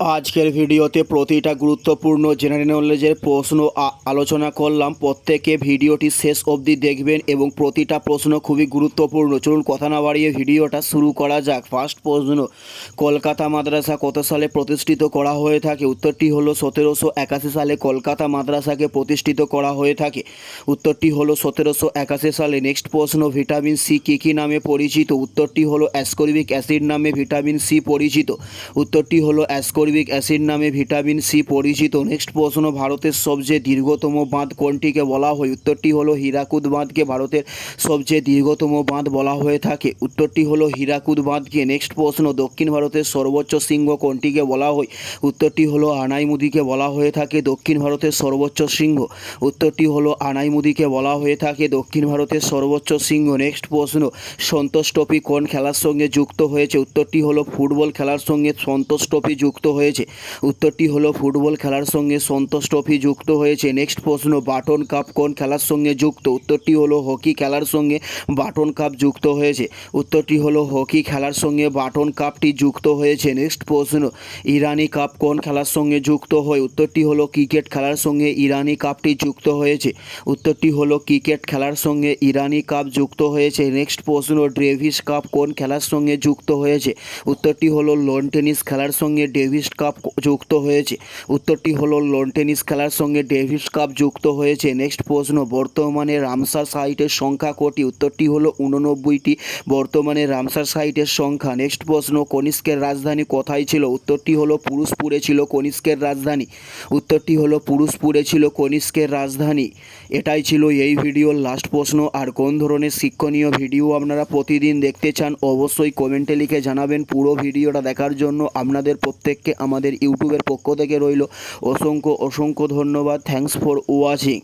আজকের ভিডিওতে প্রতিটা গুরুত্বপূর্ণ জেনারেল নলেজের প্রশ্ন আলোচনা করলাম। প্রত্যেকে ভিডিওটি শেষ অবধি দেখবেন এবং প্রতিটা প্রশ্ন খুবই গুরুত্বপূর্ণ। চলুন কথা না বাড়িয়ে ভিডিওটা শুরু করা যাক। ফার্স্ট প্রশ্ন, কলকাতা মাদ্রাসা কত সালে প্রতিষ্ঠিত করা হয়ে থাকে? উত্তরটি হলো সতেরোশো একাশি সালে কলকাতা মাদ্রাসাকে প্রতিষ্ঠিত করা হয়ে থাকে। উত্তরটি হলো সতেরোশো একাশি সালে। নেক্সট প্রশ্ন ভিটামিন সি কী কী নামে পরিচিত? উত্তরটি হলো অ্যাসকর্বিক অ্যাসিড নামে ভিটামিন সি পরিচিত। উত্তরটি হলো অ্যাসকর্বিক অ্যাসিড নামে ভিটামিন সি পরিচিত। নেক্সট প্রশ্ন, ভারতের সবচেয়ে দীর্ঘতম বাঁধ কোনটিকে বলা হয়? উত্তরটি হলো হীরাকুদ বাঁধকে ভারতের সবচেয়ে দীর্ঘতম বাঁধ বলা হয়ে থাকে। উত্তরটি হলো হীরাকুদ বাঁধকে। নেক্সট প্রশ্ন, দক্ষিণ ভারতের সর্বোচ্চ শৃঙ্গ কোনটিকে বলা হয়? উত্তরটি হলো আনাইমুদিকে বলা হয়ে থাকে দক্ষিণ ভারতের সর্বোচ্চ সিংহ উত্তরটি হলো আনাইমুদিকে বলা হয়ে থাকে দক্ষিণ ভারতের সর্বোচ্চ সিংহ নেক্সট প্রশ্ন, সন্তোষ ট্রফি কোন খেলার সঙ্গে যুক্ত হয়েছে? উত্তরটি হলো ফুটবল খেলার সঙ্গে সন্তোষ ট্রফি যুক্ত হয়েছে। উত্তরটি হলো, ফুটবল খেলার সঙ্গে সন্তোষ ট্রফি যুক্ত হয়েছে। নেক্সট প্রশ্ন, বাটন কাপ কোন খেলার সঙ্গে যুক্ত? উত্তরটি হলো, হকি খেলার সঙ্গে বাটন কাপ যুক্ত হয়েছে। উত্তরটি হলো, হকি খেলার সঙ্গে বাটন কাপটি যুক্ত হয়েছে। নেক্সট প্রশ্ন, ইরানি কাপ কোন খেলার সঙ্গে যুক্ত হয়? উত্তরটি হলো, ক্রিকেট খেলার সঙ্গে ইরানি কাপটি যুক্ত হয়েছে। উত্তরটি হলো, ক্রিকেট খেলার সঙ্গে ইরানি কাপ যুক্ত হয়েছে। নেক্সট প্রশ্ন, ডেভিস কাপ কোন খেলার সঙ্গে যুক্ত হয়েছে? উত্তরটি হলো, লন টেনিস খেলার সঙ্গে ডেভিস কাপ যুক্ত হয়েছে। উত্তরটি হলো, লন টেনিস খেলার সঙ্গে ডেভিস কাপ যুক্ত হয়েছে। নেক্সট প্রশ্ন, বর্তমানে রামসার সাইটের সংখ্যা কটি? উত্তরটি হলো, উননব্বইটি। বর্তমানে রামসার সাইটের সংখ্যা। নেক্সট প্রশ্ন, কনিষ্কের রাজধানী কোথায় ছিল? উত্তরটি হলো, পুরুষপুরে ছিল কনিষ্কের রাজধানী। উত্তরটি হলো, পুরুষপুরে ছিল কনিষ্কের রাজধানী। এটাই ছিল এই ভিডিওর লাস্ট প্রশ্ন। আর কোন ধরনের শিক্ষণীয় ভিডিও আপনারা প্রতিদিন দেখতে চান, অবশ্যই কমেন্টে লিখে জানাবেন। পুরো ভিডিওটা দেখার জন্য আপনাদের প্রত্যেককে আমাদের ইউটিউবের পক্ষ থেকে রইল। অসংখ্য অসংখ্য ধন্যবাদ। Thanks for watching